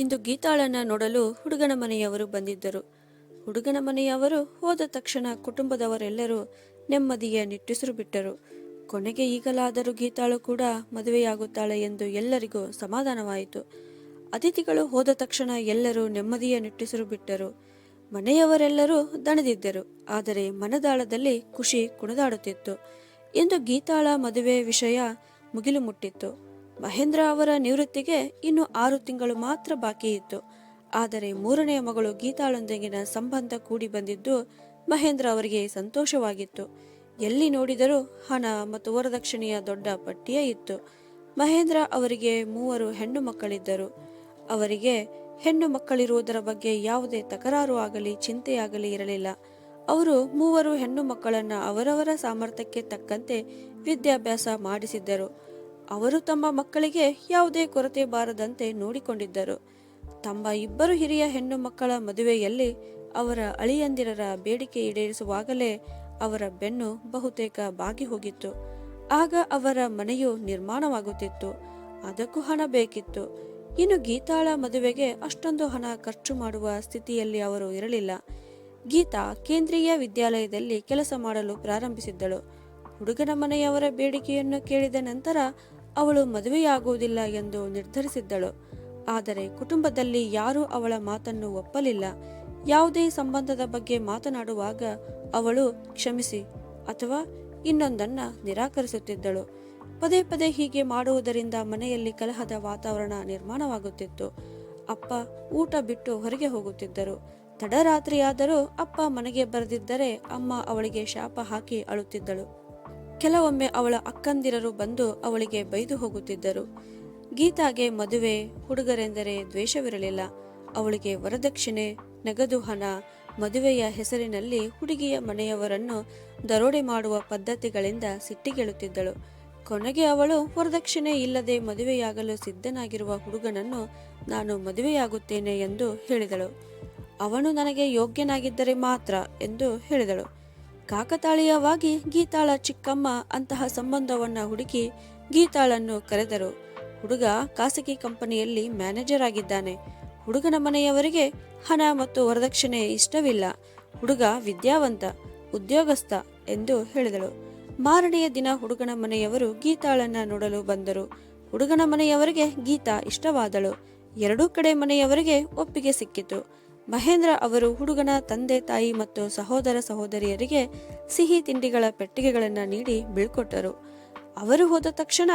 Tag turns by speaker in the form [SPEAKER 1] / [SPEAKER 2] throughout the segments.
[SPEAKER 1] ಇಂದು ಗೀತಾಳನ್ನ ನೋಡಲು ಹುಡುಗನ ಮನೆಯವರು ಬಂದಿದ್ದರು. ಹುಡುಗನ ಮನೆಯವರು ಹೋದ ತಕ್ಷಣ ಕುಟುಂಬದವರೆಲ್ಲರೂ ನೆಮ್ಮದಿಯ ನಿಟ್ಟುಸಿರು ಬಿಟ್ಟರು. ಕೊನೆಗೆ ಈಗಲಾದರೂ ಗೀತಾಳು ಕೂಡ ಮದುವೆಯಾಗುತ್ತಾಳೆ ಎಂದು ಎಲ್ಲರಿಗೂ ಸಮಾಧಾನವಾಯಿತು. ಅತಿಥಿಗಳು ಹೋದ ತಕ್ಷಣ ಎಲ್ಲರೂ ನೆಮ್ಮದಿಯ ನಿಟ್ಟುಸಿರು ಬಿಟ್ಟರು. ಮನೆಯವರೆಲ್ಲರೂ ದಣದಿದ್ದರು, ಆದರೆ ಮನದಾಳದಲ್ಲಿ ಖುಷಿ ಕುಣಿದಾಡುತ್ತಿತ್ತು. ಇಂದು ಗೀತಾಳ ಮದುವೆ ವಿಷಯ ಮುಗಿಲು ಮುಟ್ಟಿತ್ತು. ಮಹೇಂದ್ರ ಅವರ ನಿವೃತ್ತಿಗೆ ಇನ್ನು ಆರು ತಿಂಗಳು ಮಾತ್ರ ಬಾಕಿ ಇತ್ತು. ಆದರೆ ಮೂರನೆಯ ಮಗಳು ಗೀತಾಳೊಂದಿಗಿನ ಸಂಬಂಧ ಕೂಡಿ ಬಂದಿದ್ದು ಮಹೇಂದ್ರ ಅವರಿಗೆ ಸಂತೋಷವಾಗಿತ್ತು. ಎಲ್ಲಿ ನೋಡಿದರೂ ಹಣ ಮತ್ತು ವರದಕ್ಷಿಣೆಯ ದೊಡ್ಡ ಪಟ್ಟಿಯೇ ಇತ್ತು. ಮಹೇಂದ್ರ ಅವರಿಗೆ ಮೂವರು ಹೆಣ್ಣು ಮಕ್ಕಳಿದ್ದರು. ಅವರಿಗೆ ಹೆಣ್ಣು ಮಕ್ಕಳಿರುವುದರ ಬಗ್ಗೆ ಯಾವುದೇ ತಕರಾರು ಆಗಲಿ, ಚಿಂತೆಯಾಗಲಿ ಇರಲಿಲ್ಲ. ಅವರು ಮೂವರು ಹೆಣ್ಣು ಮಕ್ಕಳನ್ನ ಅವರವರ ಸಾಮರ್ಥ್ಯಕ್ಕೆ ತಕ್ಕಂತೆ ವಿದ್ಯಾಭ್ಯಾಸ ಮಾಡಿಸಿದ್ದರು. ಅವರು ತಮ್ಮ ಮಕ್ಕಳಿಗೆ ಯಾವುದೇ ಕೊರತೆ ಬಾರದಂತೆ ನೋಡಿಕೊಂಡಿದ್ದರು. ತಮ್ಮ ಇಬ್ಬರು ಹಿರಿಯ ಹೆಣ್ಣು ಮಕ್ಕಳ ಮದುವೆಯಲ್ಲಿ ಅವರ ಅಳಿಯಂದಿರರ ಬೇಡಿಕೆ ಈಡೇರಿಸುವಾಗಲೇ ಅವರ ಬೆನ್ನು ಬಹುತೇಕ ಬಾಗಿ ಹೋಗಿತ್ತು. ಆಗ ಅವರ ಮನೆಯು ನಿರ್ಮಾಣವಾಗುತ್ತಿತ್ತು. ಅದಕ್ಕೂ ಹಣ ಬೇಕಿತ್ತು. ಇನ್ನು ಗೀತಾಳ ಮದುವೆಗೆ ಅಷ್ಟೊಂದು ಹಣ ಖರ್ಚು ಮಾಡುವ ಸ್ಥಿತಿಯಲ್ಲಿ ಅವರು ಇರಲಿಲ್ಲ. ಗೀತಾ ಕೇಂದ್ರೀಯ ವಿದ್ಯಾಲಯದಲ್ಲಿ ಕೆಲಸ ಮಾಡಲು ಪ್ರಾರಂಭಿಸಿದ್ದಳು. ಹುಡುಗನ ಮನೆಯವರ ಬೇಡಿಕೆಯನ್ನು ಕೇಳಿದ ನಂತರ ಅವಳು ಮದುವೆಯಾಗುವುದಿಲ್ಲ ಎಂದು ನಿರ್ಧರಿಸಿದ್ದಳು. ಆದರೆ ಕುಟುಂಬದಲ್ಲಿ ಯಾರೂ ಅವಳ ಮಾತನ್ನು ಒಪ್ಪಲಿಲ್ಲ. ಯಾವುದೇ ಸಂಬಂಧದ ಬಗ್ಗೆ ಮಾತನಾಡುವಾಗ ಅವಳು ಕ್ಷಮಿಸಿ ಅಥವಾ ಇನ್ನೊಂದನ್ನ ನಿರಾಕರಿಸುತ್ತಿದ್ದಳು. ಪದೇ ಪದೇ ಹೀಗೆ ಮಾಡುವುದರಿಂದ ಮನೆಯಲ್ಲಿ ಕಲಹದ ವಾತಾವರಣ ನಿರ್ಮಾಣವಾಗುತ್ತಿತ್ತು. ಅಪ್ಪ ಊಟ ಬಿಟ್ಟು ಹೊರಗೆ ಹೋಗುತ್ತಿದ್ದರು. ತಡರಾತ್ರಿಯಾದರೂ ಅಪ್ಪ ಮನೆಗೆ ಬರೆದಿದ್ದರೆ ಅಮ್ಮ ಅವಳಿಗೆ ಶಾಪ ಹಾಕಿ ಅಳುತ್ತಿದ್ದಳು. ಕೆಲವೊಮ್ಮೆ ಅವಳ ಅಕ್ಕಂದಿರರು ಬಂದು ಅವಳಿಗೆ ಬೈದು ಹೋಗುತ್ತಿದ್ದರು. ಗೀತಾಗೆ ಮದುವೆ, ಹುಡುಗರೆಂದರೆ ದ್ವೇಷವಿರಲಿಲ್ಲ. ಅವಳಿಗೆ ವರದಕ್ಷಿಣೆ, ನಗದು ಹಣ, ಮದುವೆಯ ಹೆಸರಿನಲ್ಲಿ ಹುಡುಗಿಯ ಮನೆಯವರನ್ನು ದರೋಡೆ ಮಾಡುವ ಪದ್ಧತಿಗಳಿಂದ ಸಿಟ್ಟಿಗೆಳುತ್ತಿದ್ದಳು. ಕೊನೆಗೆ ಅವಳು, ವರದಕ್ಷಿಣೆ ಇಲ್ಲದೆ ಮದುವೆಯಾಗಲು ಸಿದ್ಧನಾಗಿರುವ ಹುಡುಗನನ್ನು ನಾನು ಮದುವೆಯಾಗುತ್ತೇನೆ ಎಂದು ಹೇಳಿದಳು. ಅವನು ನನಗೆ ಯೋಗ್ಯನಾಗಿದ್ದರೆ ಮಾತ್ರ ಎಂದು ಹೇಳಿದಳು. ಕಾಕತಾಳೀಯವಾಗಿ ಗೀತಾಳ ಚಿಕ್ಕಮ್ಮ ಅಂತಹ ಸಂಬಂಧವನ್ನ ಹುಡುಕಿ ಗೀತಾಳನ್ನು ಕರೆದರು. ಹುಡುಗ ಖಾಸಗಿ ಕಂಪನಿಯಲ್ಲಿ ಮ್ಯಾನೇಜರ್ ಆಗಿದ್ದಾನೆ. ಹುಡುಗನ ಮನೆಯವರಿಗೆ ಹಣ ಮತ್ತು ವರದಕ್ಷಿಣೆ ಇಷ್ಟವಿಲ್ಲ. ಹುಡುಗ ವಿದ್ಯಾವಂತ, ಉದ್ಯೋಗಸ್ಥ ಎಂದು ಹೇಳಿದಳು. ಮಾರನೆಯ ದಿನ ಹುಡುಗನ ಮನೆಯವರು ಗೀತಾಳನ್ನ ನೋಡಲು ಬಂದರು. ಹುಡುಗನ ಮನೆಯವರಿಗೆ ಗೀತಾ ಇಷ್ಟವಾದಳು. ಎರಡೂ ಕಡೆ ಮನೆಯವರಿಗೆ ಒಪ್ಪಿಗೆ ಸಿಕ್ಕಿತು. ಮಹೇಂದ್ರ ಅವರು ಹುಡುಗನ ತಂದೆ ತಾಯಿ ಮತ್ತು ಸಹೋದರ ಸಹೋದರಿಯರಿಗೆ ಸಿಹಿ ತಿಂಡಿಗಳ ಪೆಟ್ಟಿಗೆಗಳನ್ನು ನೀಡಿ ಬೀಳ್ಕೊಟ್ಟರು. ಅವರು ಹೋದ ತಕ್ಷಣ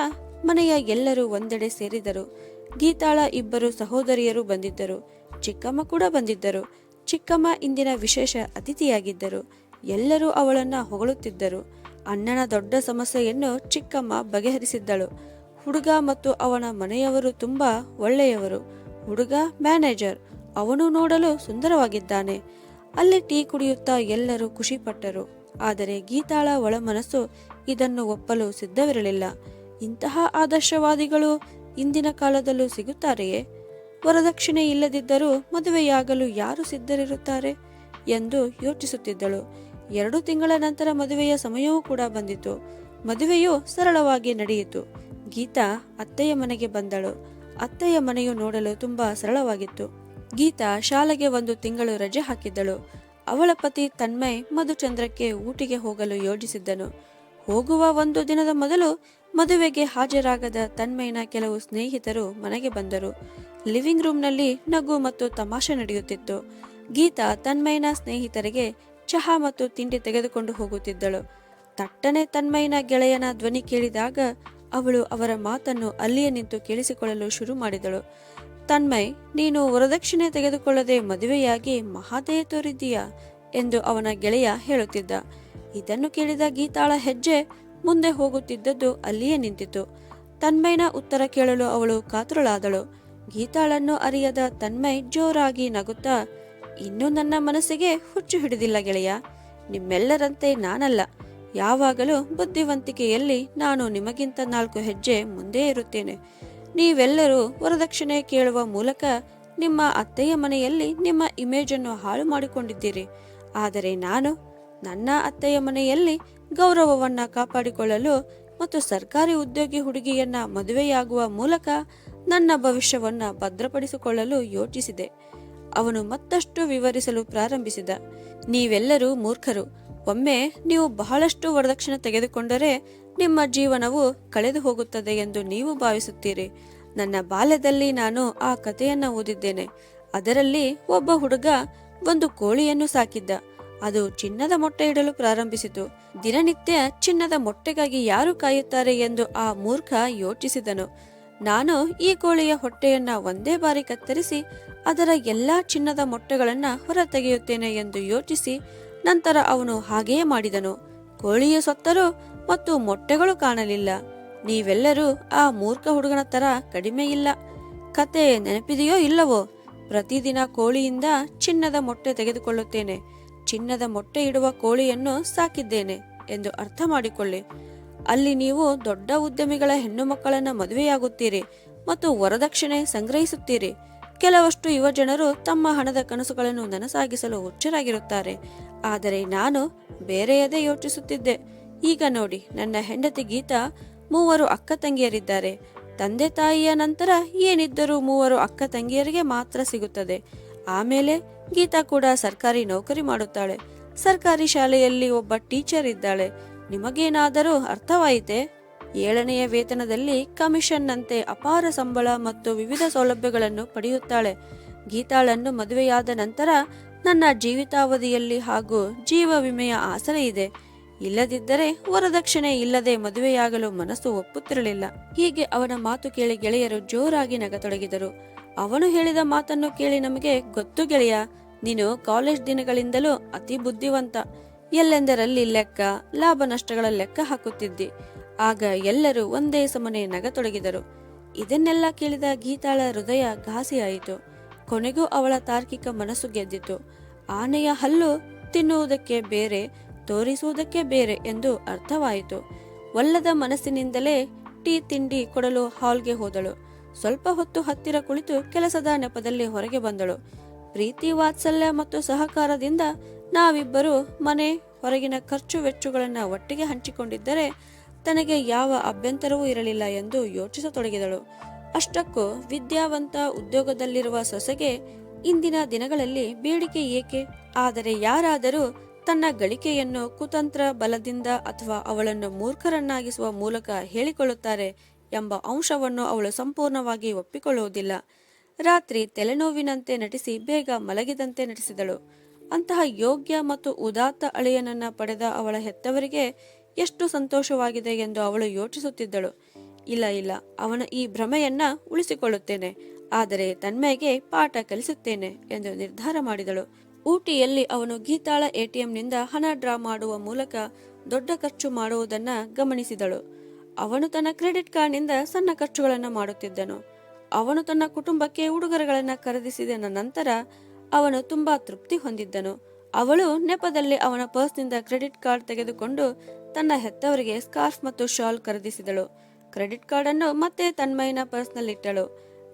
[SPEAKER 1] ಮನೆಯ ಎಲ್ಲರೂ ಒಂದೆಡೆ ಸೇರಿದರು. ಗೀತಾಳ ಇಬ್ಬರು ಸಹೋದರಿಯರು ಬಂದಿದ್ದರು. ಚಿಕ್ಕಮ್ಮ ಕೂಡ ಬಂದಿದ್ದರು. ಚಿಕ್ಕಮ್ಮ ಇಂದಿನ ವಿಶೇಷ ಅತಿಥಿಯಾಗಿದ್ದರು. ಎಲ್ಲರೂ ಅವಳನ್ನ ಹೊಗಳುತ್ತಿದ್ದರು. ಅಣ್ಣನ ದೊಡ್ಡ ಸಮಸ್ಯೆಯನ್ನು ಚಿಕ್ಕಮ್ಮ ಬಗೆಹರಿಸಿದ್ದಳು. ಹುಡುಗ ಮತ್ತು ಅವನ ಮನೆಯವರು ತುಂಬಾ ಒಳ್ಳೆಯವರು. ಹುಡುಗ ಮ್ಯಾನೇಜರ್. ಅವನು ನೋಡಲು ಸುಂದರವಾಗಿದ್ದಾನೆ. ಅಲ್ಲಿ ಟೀ ಕುಡಿಯುತ್ತಾ ಎಲ್ಲರೂ ಖುಷಿಪಟ್ಟರು. ಆದರೆ ಗೀತಾಳ ಒಳ ಮನಸ್ಸು ಇದನ್ನು ಒಪ್ಪಲು ಸಿದ್ಧವಿರಲಿಲ್ಲ. ಇಂತಹ ಆದರ್ಶವಾದಿಗಳು ಇಂದಿನ ಕಾಲದಲ್ಲೂ ಸಿಗುತ್ತಾರೆಯೇ? ವರದಕ್ಷಿಣೆ ಇಲ್ಲದಿದ್ದರೂ ಮದುವೆಯಾಗಲು ಯಾರು ಸಿದ್ಧರಿರುತ್ತಾರೆ? ಎಂದು ಯೋಚಿಸುತ್ತಿದ್ದಳು. ಎರಡು ತಿಂಗಳ ನಂತರ ಮದುವೆಯ ಸಮಯವೂ ಕೂಡ ಬಂದಿತು. ಮದುವೆಯು ಸರಳವಾಗಿ ನಡೆಯಿತು. ಗೀತಾ ಅತ್ತೆಯ ಮನೆಗೆ ಬಂದಳು. ಅತ್ತೆಯ ಮನೆಯು ನೋಡಲು ತುಂಬಾ ಸರಳವಾಗಿತ್ತು. ಗೀತಾ ಶಾಲೆಗೆ ಒಂದು ತಿಂಗಳು ರಜೆ ಹಾಕಿದ್ದಳು. ಅವಳ ಪತಿ ತನ್ಮಯ್ ಮಧುಚಂದ್ರಕ್ಕೆ ಊಟಿಗೆ ಹೋಗಲು ಯೋಜಿಸಿದ್ದನು. ಹೋಗುವ ಒಂದು ದಿನದ ಮೊದಲು ಮದುವೆಗೆ ಹಾಜರಾಗದ ತನ್ಮಯ್ನ ಕೆಲವು ಸ್ನೇಹಿತರು ಮನೆಗೆ ಬಂದರು. ಲಿವಿಂಗ್ ರೂಮ್ನಲ್ಲಿ ನಗು ಮತ್ತು ತಮಾಷೆ ನಡೆಯುತ್ತಿತ್ತು. ಗೀತಾ ತನ್ಮಯ್ನ ಸ್ನೇಹಿತರಿಗೆ ಚಹಾ ಮತ್ತು ತಿಂಡಿ ತೆಗೆದುಕೊಂಡು ಹೋಗುತ್ತಿದ್ದಳು. ತಟ್ಟನೆ ತನ್ಮಯ್ನ ಗೆಳೆಯನ ಧ್ವನಿ ಕೇಳಿದಾಗ ಅವಳು ಅವರ ಮಾತನ್ನು ಅಲ್ಲಿಯೇ ನಿಂತು ಕೇಳಿಸಿಕೊಳ್ಳಲು ಶುರು ಮಾಡಿದಳು. ತನ್ಮಯ್ ನೀನು ವರದಕ್ಷಿಣೆ ತೆಗೆದುಕೊಳ್ಳದೆ ಮದುವೆಯಾಗಿ ಮಹಾದಯ ತೋರಿದ್ದೀಯಾ ಎಂದು ಅವನ ಗೆಳೆಯ ಹೇಳುತ್ತಿದ್ದ. ಇದನ್ನು ಕೇಳಿದ ಗೀತಾಳ ಹೆಜ್ಜೆ ಮುಂದೆ ಹೋಗುತ್ತಿದ್ದದ್ದು ಅಲ್ಲಿಯೇ ನಿಂತಿತು ತನ್ಮಯ್ನ ಉತ್ತರ ಕೇಳಲು ಅವಳು ಕಾತುರಳಾದಳು. ಗೀತಾಳನ್ನು ಅರಿಯದ ತನ್ಮಯ್ ಜೋರಾಗಿ ನಗುತ್ತಾ, ಇನ್ನೂ ನನ್ನ ಮನಸ್ಸಿಗೆ ಹುಚ್ಚು ಹಿಡಿದಿಲ್ಲ ಗೆಳೆಯ. ನಿಮ್ಮೆಲ್ಲರಂತೆ ನಾನಲ್ಲ. ಯಾವಾಗಲೂ ಬುದ್ಧಿವಂತಿಕೆಯಲ್ಲಿ ನಾನು ನಿಮಗಿಂತ ನಾಲ್ಕು ಹೆಜ್ಜೆ ಮುಂದೆ ಇರುತ್ತೇನೆ. ನೀವೆಲ್ಲರೂ ವರದಕ್ಷಿಣೆ ಕೇಳುವ ಮೂಲಕ ನಿಮ್ಮ ಅತ್ತೆಯ ಮನೆಯಲ್ಲಿ ನಿಮ್ಮ ಇಮೇಜನ್ನು ಹಾಳು ಮಾಡಿಕೊಂಡಿದ್ದೀರಿ. ಆದರೆ ನಾನು ನನ್ನ ಅತ್ತೆಯ ಮನೆಯಲ್ಲಿ ಗೌರವವನ್ನು ಕಾಪಾಡಿಕೊಳ್ಳಲು ಮತ್ತು ಸರ್ಕಾರಿ ಉದ್ಯೋಗಿ ಹುಡುಗಿಯನ್ನ ಮದುವೆಯಾಗುವ ಮೂಲಕ ನನ್ನ ಭವಿಷ್ಯವನ್ನು ಭದ್ರಪಡಿಸಿಕೊಳ್ಳಲು ಯೋಚಿಸಿದೆ. ಅವನು ಮತ್ತಷ್ಟು ವಿವರಿಸಲು ಪ್ರಾರಂಭಿಸಿದ. ನೀವೆಲ್ಲರೂ ಮೂರ್ಖರು. ಒಮ್ಮೆ ನೀವು ಬಹಳಷ್ಟು ವರದಕ್ಷಿಣೆ ತೆಗೆದುಕೊಂಡರೆ ನಿಮ್ಮ ಜೀವನವು ಕಳೆದು ಹೋಗುತ್ತದೆ ಎಂದು ನೀವು ಭಾವಿಸುತ್ತೀರಿ. ನನ್ನ ಬಾಲ್ಯದಲ್ಲಿ ನಾನು ಆ ಕಥೆಯನ್ನು ಓದಿದ್ದೇನೆ. ಅದರಲ್ಲಿ ಒಬ್ಬ ಹುಡುಗ ಒಂದು ಕೋಳಿಯನ್ನು ಸಾಕಿದ್ದ. ಅದು ಚಿನ್ನದ ಮೊಟ್ಟೆ ಇಡಲು ಪ್ರಾರಂಭಿಸಿತು. ದಿನನಿತ್ಯ ಚಿನ್ನದ ಮೊಟ್ಟೆಗಾಗಿ ಯಾರು ಕಾಯುತ್ತಾರೆ ಎಂದು ಆ ಮೂರ್ಖ ಯೋಚಿಸಿದನು. ನಾನು ಈ ಕೋಳಿಯ ಹೊಟ್ಟೆಯನ್ನ ಒಂದೇ ಬಾರಿ ಕತ್ತರಿಸಿ ಅದರ ಎಲ್ಲಾ ಚಿನ್ನದ ಮೊಟ್ಟೆಗಳನ್ನ ಹೊರತೆಗೆಯುತ್ತೇನೆ ಎಂದು ಯೋಚಿಸಿ ನಂತರ ಅವನು ಹಾಗೆಯೇ ಮಾಡಿದನು. ಕೋಳಿಯು ಸತ್ತರೂ ಮತ್ತು ಮೊಟ್ಟೆಗಳು ಕಾಣಲಿಲ್ಲ. ನೀವೆಲ್ಲರೂ ಆ ಮೂರ್ಖ ಹುಡುಗನ ತರ ಕಡಿಮೆ ಇಲ್ಲ. ಕತೆ ನೆನಪಿದೆಯೋ ಇಲ್ಲವೋ? ಪ್ರತಿದಿನ ಕೋಳಿಯಿಂದ ಚಿನ್ನದ ಮೊಟ್ಟೆ ತೆಗೆದುಕೊಳ್ಳುತ್ತೇನೆ. ಚಿನ್ನದ ಮೊಟ್ಟೆ ಇಡುವ ಕೋಳಿಯನ್ನು ಸಾಕಿದ್ದೇನೆ ಎಂದು ಅರ್ಥ ಮಾಡಿಕೊಳ್ಳಿ. ಅಲ್ಲಿ ನೀವು ದೊಡ್ಡ ಉದ್ಯಮಿಗಳ ಹೆಣ್ಣು ಮಕ್ಕಳನ್ನ ಮದುವೆಯಾಗುತ್ತೀರಿ ಮತ್ತು ವರದಕ್ಷಿಣೆ ಸಂಗ್ರಹಿಸುತ್ತೀರಿ. ಕೆಲವಷ್ಟು ಯುವ ಜನರು ತಮ್ಮ ಹಣದ ಕನಸುಗಳನ್ನು ನನಸಾಗಿಸಲು ಹುಚ್ಚರಾಗಿರುತ್ತಾರೆ. ಆದರೆ ನಾನು ಬೇರೆಯದೇ ಯೋಚಿಸುತ್ತಿದ್ದೆ. ಈಗ ನೋಡಿ, ನನ್ನ ಹೆಂಡತಿ ಗೀತಾ ಮೂವರು ಅಕ್ಕ ತಂಗಿಯರಿದ್ದಾರೆ. ತಂದೆ ತಾಯಿಯ ನಂತರ ಏನಿದ್ದರೂ ಮೂವರು ಅಕ್ಕ ತಂಗಿಯರಿಗೆ ಮಾತ್ರ ಸಿಗುತ್ತದೆ. ಆಮೇಲೆ ಗೀತಾ ಕೂಡ ಸರ್ಕಾರಿ ನೌಕರಿ ಮಾಡುತ್ತಾಳೆ. ಸರ್ಕಾರಿ ಶಾಲೆಯಲ್ಲಿ ಒಬ್ಬ ಟೀಚರ್ ಇದ್ದಾಳೆ. ನಿಮಗೇನಾದರೂ ಅರ್ಥವಾಯಿತೆ? ಏಳನೆಯ ವೇತನದಲ್ಲಿ ಕಮಿಷನ್ನಂತೆ ಅಪಾರ ಸಂಬಳ ಮತ್ತು ವಿವಿಧ ಸೌಲಭ್ಯಗಳನ್ನು ಪಡೆಯುತ್ತಾಳೆ. ಗೀತಾಳನ್ನು ಮದುವೆಯಾದ ನಂತರ ನನ್ನ ಜೀವಿತಾವಧಿಯಲ್ಲಿ ಹಾಗೂ ಜೀವ ವಿಮೆಯ ಆಸರೆ ಇದೆ. ಇಲ್ಲದಿದ್ದರೆ ವರದಕ್ಷಿಣೆ ಇಲ್ಲದೆ ಮದುವೆಯಾಗಲು ಮನಸ್ಸು ಒಪ್ಪುತ್ತಿರಲಿಲ್ಲ. ಹೀಗೆ ಅವನ ಮಾತು ಕೇಳಿ ಗೆಳೆಯರು ಜೋರಾಗಿ ನಗತೊಡಗಿದರು. ಅವನು ಹೇಳಿದ ಮಾತನ್ನು ಕೇಳಿ ನಮಗೆ, ಗೊತ್ತು ಗೆಳೆಯ, ನೀನು ಕಾಲೇಜ್ ದಿನಗಳಿಂದಲೂ ಅತಿ ಬುದ್ಧಿವಂತ. ಎಲ್ಲೆಂದರಲ್ಲಿ ಲೆಕ್ಕ, ಲಾಭ ನಷ್ಟಗಳ ಲೆಕ್ಕ ಹಾಕುತ್ತಿದ್ದಿ. ಆಗ ಎಲ್ಲರೂ ಒಂದೇ ಸಮನೆ ನಗತೊಡಗಿದರು. ಇದನ್ನೆಲ್ಲ ಕೇಳಿದ ಗೀತಾಳ ಹೃದಯ ಘಾಸಿಯಾಯಿತು. ಕೊನೆಗೂ ಅವಳ ತಾರ್ಕಿಕ ಮನಸ್ಸು ಗೆದ್ದಿತು. ಆನೆಯ ಹಲ್ಲು ತಿನ್ನುವುದಕ್ಕೆ ಬೇರೆ, ತೋರಿಸುವುದಕ್ಕೆ ಬೇರೆ ಎಂದು ಅರ್ಥವಾಯಿತು. ಒಲ್ಲದ ಮನಸ್ಸಿನಿಂದಲೇ ಟೀ ತಿಂಡಿ ಕೊಡಲು ಹಾಲ್ಗೆ ಹೋದಳು. ಸ್ವಲ್ಪ ಹೊತ್ತು ಹತ್ತಿರ ಕುಳಿತು ಕೆಲಸದ ನೆಪದಲ್ಲಿ ಹೊರಗೆ ಬಂದಳು. ಪ್ರೀತಿ, ವಾತ್ಸಲ್ಯ ಮತ್ತು ಸಹಕಾರದಿಂದ ನಾವಿಬ್ಬರು ಮನೆ ಹೊರಗಿನ ಖರ್ಚು ವೆಚ್ಚಗಳನ್ನು ಒಟ್ಟಿಗೆ ಹಂಚಿಕೊಂಡಿದ್ದರೆ ತನಗೆ ಯಾವ ಅಭ್ಯಂತರವೂ ಇರಲಿಲ್ಲ ಎಂದು ಯೋಚಿಸತೊಡಗಿದಳು. ಅಷ್ಟಕ್ಕೂ ವಿದ್ಯಾವಂತ ಉದ್ಯೋಗದಲ್ಲಿರುವ ಸೊಸೆಗೆ ಇಂದಿನ ದಿನಗಳಲ್ಲಿ ಬೇಡಿಕೆ ಏಕೆ? ಆದರೆ ಯಾರಾದರೂ ತನ್ನ ಗಳಿಕೆಯನ್ನು ಕುತಂತ್ರ ಬಲದಿಂದ ಅಥವಾ ಅವಳನ್ನು ಮೂರ್ಖರನ್ನಾಗಿಸುವ ಮೂಲಕ ಹೇಳಿಕೊಳ್ಳುತ್ತಾರೆ ಎಂಬ ಅಂಶವನ್ನು ಅವಳು ಸಂಪೂರ್ಣವಾಗಿ ಒಪ್ಪಿಕೊಳ್ಳುವುದಿಲ್ಲ. ರಾತ್ರಿ ತಲೆನೋವಿನಂತೆ ನಟಿಸಿ ಬೇಗ ಮಲಗಿದಂತೆ ನಟಿಸಿದಳು. ಅಂತಹ ಯೋಗ್ಯ ಮತ್ತು ಉದಾತ್ತ ಅಳಿಯನನ್ನ ಪಡೆದ ಅವಳ ಹೆತ್ತವರಿಗೆ ಎಷ್ಟು ಸಂತೋಷವಾಗಿದೆ ಎಂದು ಅವಳು ಯೋಚಿಸುತ್ತಿದ್ದಳು. ಇಲ್ಲ ಇಲ್ಲ, ಅವನ ಈ ಭ್ರಮೆಯನ್ನ ಉಳಿಸಿಕೊಳ್ಳುತ್ತೇನೆ, ಆದರೆ ತನ್ಮೆಗೆ ಪಾಠ ಕಲಿಸುತ್ತೇನೆ ಎಂದು ನಿರ್ಧಾರ ಮಾಡಿದಳು. ಊಟಿಯಲ್ಲಿ ಅವನು ಗೀತಾಳ ಎಟಿಎಂನಿಂದ ಹಣ ಡ್ರಾ ಮಾಡುವ ಮೂಲಕ ದೊಡ್ಡ ಖರ್ಚು ಮಾಡುವುದನ್ನ ಗಮನಿಸಿದಳು. ಅವನು ತನ್ನ ಕ್ರೆಡಿಟ್ ಕಾರ್ಡ್ನಿಂದ ಸಣ್ಣ ಖರ್ಚುಗಳನ್ನು ಮಾಡುತ್ತಿದ್ದನು. ಅವನು ತನ್ನ ಕುಟುಂಬಕ್ಕೆ ಉಡುಗೊರೆಗಳನ್ನು ಖರೀದಿಸಿದ ನಂತರ ಅವನು ತುಂಬಾ ತೃಪ್ತಿ ಹೊಂದಿದ್ದನು. ಅವಳು ನೆಪದಲ್ಲಿ ಅವನ ಪರ್ಸ್ನಿಂದ ಕ್ರೆಡಿಟ್ ಕಾರ್ಡ್ ತೆಗೆದುಕೊಂಡು ತನ್ನ ಹೆತ್ತವರಿಗೆ ಸ್ಕಾರ್ಫ್ ಮತ್ತು ಶಾಲ್ ಖರೀದಿಸಿದಳು. ಕ್ರೆಡಿಟ್ ಕಾರ್ಡ್ ಅನ್ನು ಮತ್ತೆ ತನ್ಮಯ್ಯನ ಪರ್ಸ್ನಲ್ಲಿಟ್ಟಳು.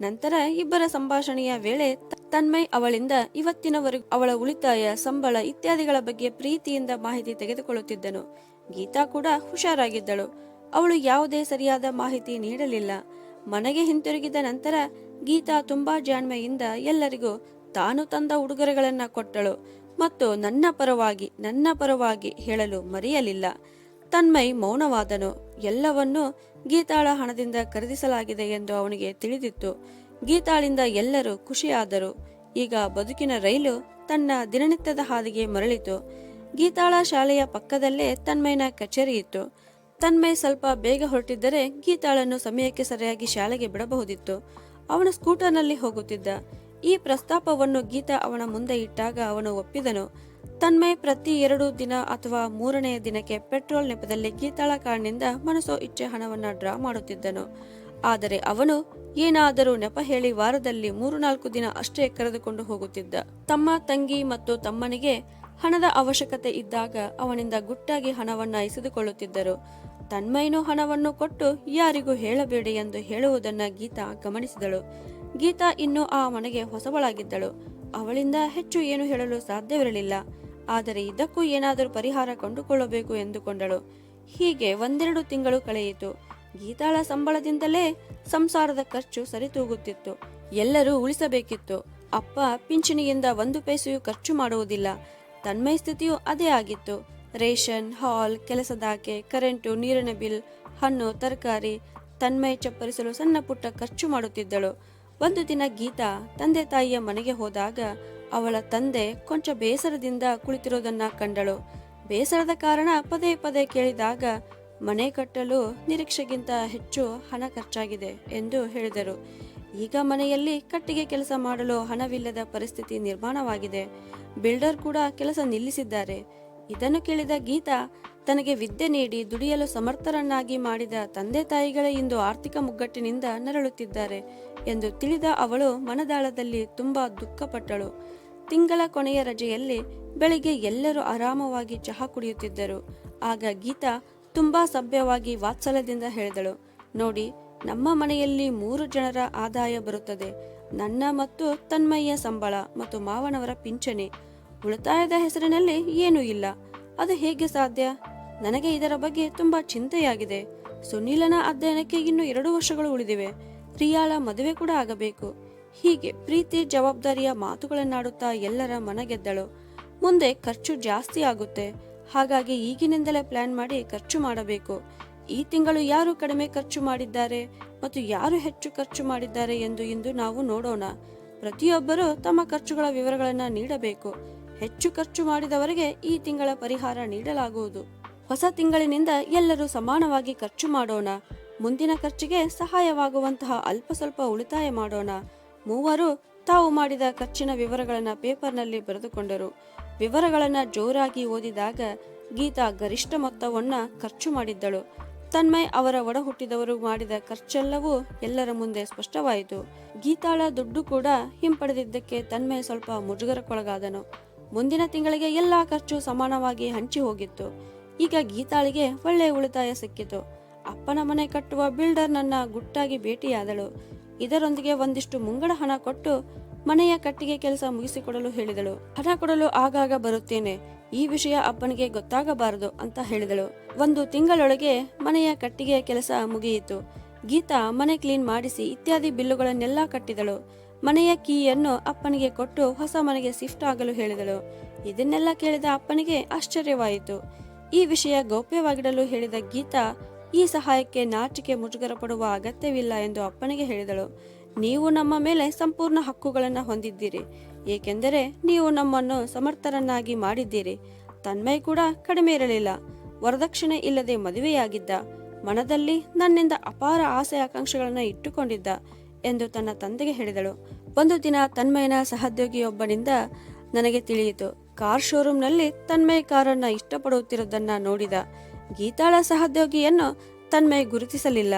[SPEAKER 1] ನಂತರ ಇಬ್ಬರ ಸಂಭಾಷಣೆಯ ವೇಳೆ ತನ್ಮಯ್ ಅವಳಿಂದ ಇವತ್ತಿನವರೆಗೂ ಅವಳ ಉಳಿತಾಯ ಸಂಬಳ ಇತ್ಯಾದಿಗಳ ಬಗ್ಗೆ ಪ್ರೀತಿಯಿಂದ ಮಾಹಿತಿ ತೆಗೆದುಕೊಳ್ಳುತ್ತಿದ್ದನು. ಗೀತಾ ಕೂಡ ಹುಷಾರಾಗಿದ್ದಳು. ಅವಳು ಯಾವುದೇ ಸರಿಯಾದ ಮಾಹಿತಿ ನೀಡಲಿಲ್ಲ. ಮನೆಗೆ ಹಿಂತಿರುಗಿದ ನಂತರ ಗೀತಾ ತುಂಬಾ ಜಾಣ್ಮೆಯಿಂದ ಎಲ್ಲರಿಗೂ ತಾನು ತಂದ ಉಡುಗೊರೆಗಳನ್ನ ಕೊಟ್ಟಳು ಮತ್ತು ನನ್ನ ಪರವಾಗಿ ನನ್ನ ಪರವಾಗಿ ಹೇಳಲು ಮರೆಯಲಿಲ್ಲ. ತನ್ಮಯ್ ಮೌನವಾದನು. ಎಲ್ಲವನ್ನೂ ಗೀತಾಳ ಹಣದಿಂದ ಖರೀದಿಸಲಾಗಿದೆ ಎಂದು ಅವನಿಗೆ ತಿಳಿದಿತ್ತು. ಗೀತಾಳಿಂದ ಎಲ್ಲರೂ ಖುಷಿಯಾದರು. ಈಗ ಬದುಕಿನ ರೈಲು ತನ್ನ ದಿನನಿತ್ಯದ ಹಾದಿಗೆ ಮರಳಿತು. ಗೀತಾಳ ಶಾಲೆಯ ಪಕ್ಕದಲ್ಲೇ ತನ್ಮೈನ ಕಚೇರಿ ಇತ್ತು. ತನ್ಮಯ್ ಸ್ವಲ್ಪ ಬೇಗ ಹೊರಟಿದ್ದರೆ ಗೀತಾಳನ್ನು ಸಮಯಕ್ಕೆ ಸರಿಯಾಗಿ ಶಾಲೆಗೆ ಬಿಡಬಹುದಿತ್ತು. ಅವನು ಸ್ಕೂಟರ್ನಲ್ಲಿ ಹೋಗುತ್ತಿದ್ದ. ಈ ಪ್ರಸ್ತಾಪವನ್ನು ಗೀತಾ ಅವನ ಮುಂದೆ ಇಟ್ಟಾಗ ಅವನು ಒಪ್ಪಿದನು. ತನ್ಮಯ್ ಪ್ರತಿ ಎರಡು ದಿನ ಅಥವಾ ಮೂರನೆಯ ದಿನಕ್ಕೆ ಪೆಟ್ರೋಲ್ ನೆಪದಲ್ಲಿ ಗೀತಾಳ ಕಾರ್ಡ್ನಿಂದ ಮನಸೋ ಇಚ್ಛೆ ಹಣವನ್ನ ಡ್ರಾ ಮಾಡುತ್ತಿದ್ದನು. ಆದರೆ ಅವನು ಏನಾದರೂ ನೆಪ ಹೇಳಿ ವಾರದಲ್ಲಿ ಮೂರು ನಾಲ್ಕು ದಿನ ಅಷ್ಟೇ ಕರೆದುಕೊಂಡು ಹೋಗುತ್ತಿದ್ದ. ತಮ್ಮ ತಂಗಿ ಮತ್ತು ತಮ್ಮನಿಗೆ ಹಣದ ಅವಶ್ಯಕತೆ ಇದ್ದಾಗ ಅವನಿಂದ ಗುಟ್ಟಾಗಿ ಹಣವನ್ನ ಇಸಿದುಕೊಳ್ಳುತ್ತಿದ್ದರು. ತನ್ಮೈನು ಹಣವನ್ನು ಕೊಟ್ಟು ಯಾರಿಗೂ ಹೇಳಬೇಡಿ ಎಂದು ಹೇಳುವುದನ್ನ ಗೀತಾ ಗಮನಿಸಿದಳು. ಗೀತಾ ಇನ್ನೂ ಆ ಮನೆಗೆ ಹೊಸಬಳಾಗಿದ್ದಳು ಅವಳಿಂದ ಹೆಚ್ಚು ಏನು ಹೇಳಲು ಸಾಧ್ಯವಿರಲಿಲ್ಲ. ಆದರೆ ಇದಕ್ಕೂ ಏನಾದರೂ ಪರಿಹಾರ ಕಂಡುಕೊಳ್ಳಬೇಕು ಎಂದುಕೊಂಡಳು. ಹೀಗೆ ಒಂದೆರಡು ತಿಂಗಳು ಕಳೆಯಿತು. ಗೀತಾಳ ಸಂಬಳದಿಂದಲೇ ಸಂಸಾರದ ಖರ್ಚು ಸರಿತೂಗುತ್ತಿತ್ತು. ಎಲ್ಲರೂ ಉಳಿಸಬೇಕಿತ್ತು. ಅಪ್ಪ ಪಿಂಚಣಿಯಿಂದ ಒಂದು ಪೈಸೆಯೂ ಖರ್ಚು ಮಾಡುವುದಿಲ್ಲ. ತನ್ಮಯ ಸ್ಥಿತಿಯು ಅದೇ ಆಗಿತ್ತು. ರೇಷನ್, ಹಾಲ್ ಕೆಲಸದಾಕೆ ಕರೆಂಟು, ನೀರಿನ ಬಿಲ್, ಹಣ್ಣು, ತರಕಾರಿ ತನ್ಮಯ ಚಪ್ಪರಿಸಲು ಸಣ್ಣ ಪುಟ್ಟ ಖರ್ಚು ಮಾಡುತ್ತಿದ್ದಳು. ಒಂದು ದಿನ ಗೀತಾ ತಂದೆ ತಾಯಿಯ ಮನೆಗೆ ಹೋದಾಗ ಅವಳ ತಂದೆ ಕೊಂಚ ಬೇಸರದಿಂದ ಕುಳಿತಿರೋದನ್ನ ಕಂಡಳು. ಬೇಸರದ ಕಾರಣ ಪದೇ ಪದೇ ಕೇಳಿದಾಗ, ಮನೆ ಕಟ್ಟಲು ನಿರೀಕ್ಷೆಗಿಂತ ಹೆಚ್ಚು ಹಣ ಖರ್ಚಾಗಿದೆ ಎಂದು ಹೇಳಿದರು. ಈಗ ಮನೆಯಲ್ಲಿ ಕಟ್ಟಿಗೆ ಕೆಲಸ ಮಾಡಲು ಹಣವಿಲ್ಲದ ಪರಿಸ್ಥಿತಿ ನಿರ್ಮಾಣವಾಗಿದೆ. ಬಿಲ್ಡರ್ ಕೂಡ ಕೆಲಸ ನಿಲ್ಲಿಸಿದ್ದಾರೆ. ಇದನ್ನು ಕೇಳಿದ ಗೀತಾ, ತನಗೆ ವಿದ್ಯೆ ನೀಡಿ ದುಡಿಯಲು ಸಮರ್ಥರನ್ನಾಗಿ ಮಾಡಿದ ತಂದೆ ತಾಯಿಗಳೇ ಇಂದು ಆರ್ಥಿಕ ಮುಗ್ಗಟ್ಟಿನಿಂದ ನರಳುತ್ತಿದ್ದಾರೆ ಎಂದು ತಿಳಿದ ಅವಳು ಮನದಾಳದಲ್ಲಿ ತುಂಬಾ ದುಃಖಪಟ್ಟಳು. ತಿಂಗಳ ಕೊನೆಯ ರಜೆಯಲ್ಲಿ ಬೆಳಿಗ್ಗೆ ಎಲ್ಲರೂ ಆರಾಮವಾಗಿ ಚಹಾ ಕುಡಿಯುತ್ತಿದ್ದರು. ಆಗ ಗೀತಾ ತುಂಬಾ ಸಭ್ಯವಾಗಿ ವಾತ್ಸಲ್ಯದಿಂದ ಹೇಳಿದಳು, ನೋಡಿ, ನಮ್ಮ ಮನೆಯಲ್ಲಿ ಮೂರು ಜನರ ಆದಾಯ ಬರುತ್ತದೆ. ನನ್ನ ಮತ್ತು ತನ್ಮಯ್ಯ ಸಂಬಳ ಮತ್ತು ಮಾವನವರ ಪಿಂಚಣಿ. ಉಳಿತಾಯದ ಹೆಸರಿನಲ್ಲಿ ಏನೂ ಇಲ್ಲ. ಅದು ಹೇಗೆ ಸಾಧ್ಯ? ನನಗೆ ಇದರ ಬಗ್ಗೆ ತುಂಬಾ ಚಿಂತೆಯಾಗಿದೆ. ಸುನೀಲನ ಅಧ್ಯಯನಕ್ಕೆ ಇನ್ನು ಎರಡು ವರ್ಷಗಳು ಉಳಿದಿವೆ. ರಿಯಾಳ ಮದುವೆ ಕೂಡ ಆಗಬೇಕು. ಹೀಗೆ ಪ್ರೀತಿ ಜವಾಬ್ದಾರಿಯ ಮಾತುಗಳನ್ನಾಡುತ್ತಾ ಎಲ್ಲರ ಮನಗೆದ್ದಳು. ಮುಂದೆ ಖರ್ಚು ಜಾಸ್ತಿ ಆಗುತ್ತೆ. ಹಾಗಾಗಿ ಈಗಿನಿಂದಲೇ ಪ್ಲಾನ್ ಮಾಡಿ ಖರ್ಚು ಮಾಡಬೇಕು. ಈ ತಿಂಗಳು ಯಾರು ಕಡಿಮೆ ಖರ್ಚು ಮಾಡಿದ್ದಾರೆ ಮತ್ತು ಯಾರು ಹೆಚ್ಚು ಖರ್ಚು ಮಾಡಿದ್ದಾರೆ ಎಂದು ಇಂದು ನಾವು ನೋಡೋಣ. ಪ್ರತಿಯೊಬ್ಬರು ತಮ್ಮ ಖರ್ಚುಗಳ ವಿವರಗಳನ್ನು ನೀಡಬೇಕು. ಹೆಚ್ಚು ಖರ್ಚು ಮಾಡಿದವರಿಗೆ ಈ ತಿಂಗಳ ಪರಿಹಾರ ನೀಡಲಾಗುವುದು. ಹೊಸ ತಿಂಗಳಿನಿಂದ ಎಲ್ಲರೂ ಸಮಾನವಾಗಿ ಖರ್ಚು ಮಾಡೋಣ. ಮುಂದಿನ ಖರ್ಚಿಗೆ ಸಹಾಯವಾಗುವಂತಹ ಅಲ್ಪ ಸ್ವಲ್ಪ ಉಳಿತಾಯ ಮಾಡೋಣ. ಮೂವರು ತಾವು ಮಾಡಿದ ಖರ್ಚಿನ ವಿವರಗಳನ್ನು ಪೇಪರ್ನಲ್ಲಿ ಬರೆದುಕೊಂಡರು. ವಿವರಗಳನ್ನು ಜೋರಾಗಿ ಓದಿದಾಗ ಗೀತಾ ಗರಿಷ್ಠ ಮೊತ್ತವನ್ನ ಖರ್ಚು ಮಾಡಿದ್ದಳು. ತನ್ಮಯ್ ಅವರ ಒಡ ಹುಟ್ಟಿದವರು ಮಾಡಿದ ಖರ್ಚೆಲ್ಲವೂ ಎಲ್ಲರ ಮುಂದೆ ಸ್ಪಷ್ಟವಾಯಿತು. ಗೀತಾಳ ದುಡ್ಡು ಕೂಡ ಹಿಂಪಡೆದಿದ್ದಕ್ಕೆ ತನ್ಮಯ್ ಸ್ವಲ್ಪ ಮುಜುಗರಕ್ಕೊಳಗಾದನು. ಮುಂದಿನ ತಿಂಗಳಿಗೆ ಎಲ್ಲಾ ಖರ್ಚು ಸಮಾನವಾಗಿ ಹಂಚಿ ಹೋಗಿತ್ತು. ಈಗ ಗೀತಾಳಿಗೆ ಒಳ್ಳೆಯ ಉಳಿತಾಯ ಸಿಕ್ಕಿತು. ಅಪ್ಪನ ಮನೆ ಕಟ್ಟುವ ಬಿಲ್ಡರ್ ನನ್ನ ಗುಟ್ಟಾಗಿ ಭೇಟಿಯಾದಳು. ಇದರೊಂದಿಗೆ ಒಂದಿಷ್ಟು ಮುಂಗಡ ಹಣ ಕೊಟ್ಟು ಮನೆಯ ಕಟ್ಟಿಗೆ ಕೆಲಸ ಮುಗಿಸಿಕೊಡಲು ಹೇಳಿದಳು. ಹಣ ಕೊಡಲು ಆಗಾಗ ಬರುತ್ತೇನೆ. ಈ ವಿಷಯ ಅಪ್ಪನಿಗೆ ಗೊತ್ತಾಗಬಾರದು ಅಂತ ಹೇಳಿದಳು. ಒಂದು ತಿಂಗಳೊಳಗೆ ಮನೆಯ ಕಟ್ಟಿಗೆಯ ಕೆಲಸ ಮುಗಿಯಿತು. ಗೀತಾ ಮನೆ ಕ್ಲೀನ್ ಮಾಡಿಸಿ ಇತ್ಯಾದಿ ಬಿಲ್ಲುಗಳನ್ನೆಲ್ಲ ಕಟ್ಟಿದಳು. ಮನೆಯ ಕೀಯನ್ನು ಅಪ್ಪನಿಗೆ ಕೊಟ್ಟು ಹೊಸ ಮನೆಗೆ ಶಿಫ್ಟ್ ಆಗಲು ಹೇಳಿದಳು. ಇದನ್ನೆಲ್ಲ ಕೇಳಿದ ಅಪ್ಪನಿಗೆ ಆಶ್ಚರ್ಯವಾಯಿತು. ಈ ವಿಷಯ ಗೌಪ್ಯವಾಗಿಡಲು ಹೇಳಿದ ಗೀತಾ ಈ ಸಹಾಯಕ್ಕೆ ನಾಚಿಕೆ ಮುಜುಗರ ಪಡುವ ಅಗತ್ಯವಿಲ್ಲ ಎಂದು ಅಪ್ಪನಿಗೆ ಹೇಳಿದಳು. ನೀವು ನಮ್ಮ ಮೇಲೆ ಸಂಪೂರ್ಣ ಹಕ್ಕುಗಳನ್ನು ಹೊಂದಿದ್ದೀರಿ, ಏಕೆಂದರೆ ನೀವು ನಮ್ಮನ್ನು ಸಮರ್ಥರನ್ನಾಗಿ ಮಾಡಿದ್ದೀರಿ. ತನ್ಮಯ್ ಕೂಡ ಕಡಿಮೆ ಇರಲಿಲ್ಲ. ವರದಕ್ಷಿಣೆ ಇಲ್ಲದೆ ಮದುವೆಯಾಗಿದ್ದ, ಮನದಲ್ಲಿ ನನ್ನಿಂದ ಅಪಾರ ಆಸೆ ಆಕಾಂಕ್ಷೆಗಳನ್ನು ಇಟ್ಟುಕೊಂಡಿದ್ದ ಎಂದು ತನ್ನ ತಂದೆಗೆ ಹೇಳಿದಳು. ಒಂದು ದಿನ ತನ್ಮಯನ ಸಹೋದ್ಯೋಗಿಯೊಬ್ಬನಿಂದ ನನಗೆ ತಿಳಿಯಿತು. ಕಾರ್ ಶೋರೂಮ್ನಲ್ಲಿ ತನ್ಮಯ್ ಕಾರನ್ನು ಇಷ್ಟಪಡುತ್ತಿರುವುದನ್ನ ನೋಡಿದ ಗೀತಾಳ ಸಹೋದ್ಯೋಗಿಯನ್ನು ತನ್ಮಯ್ ಗುರುತಿಸಲಿಲ್ಲ.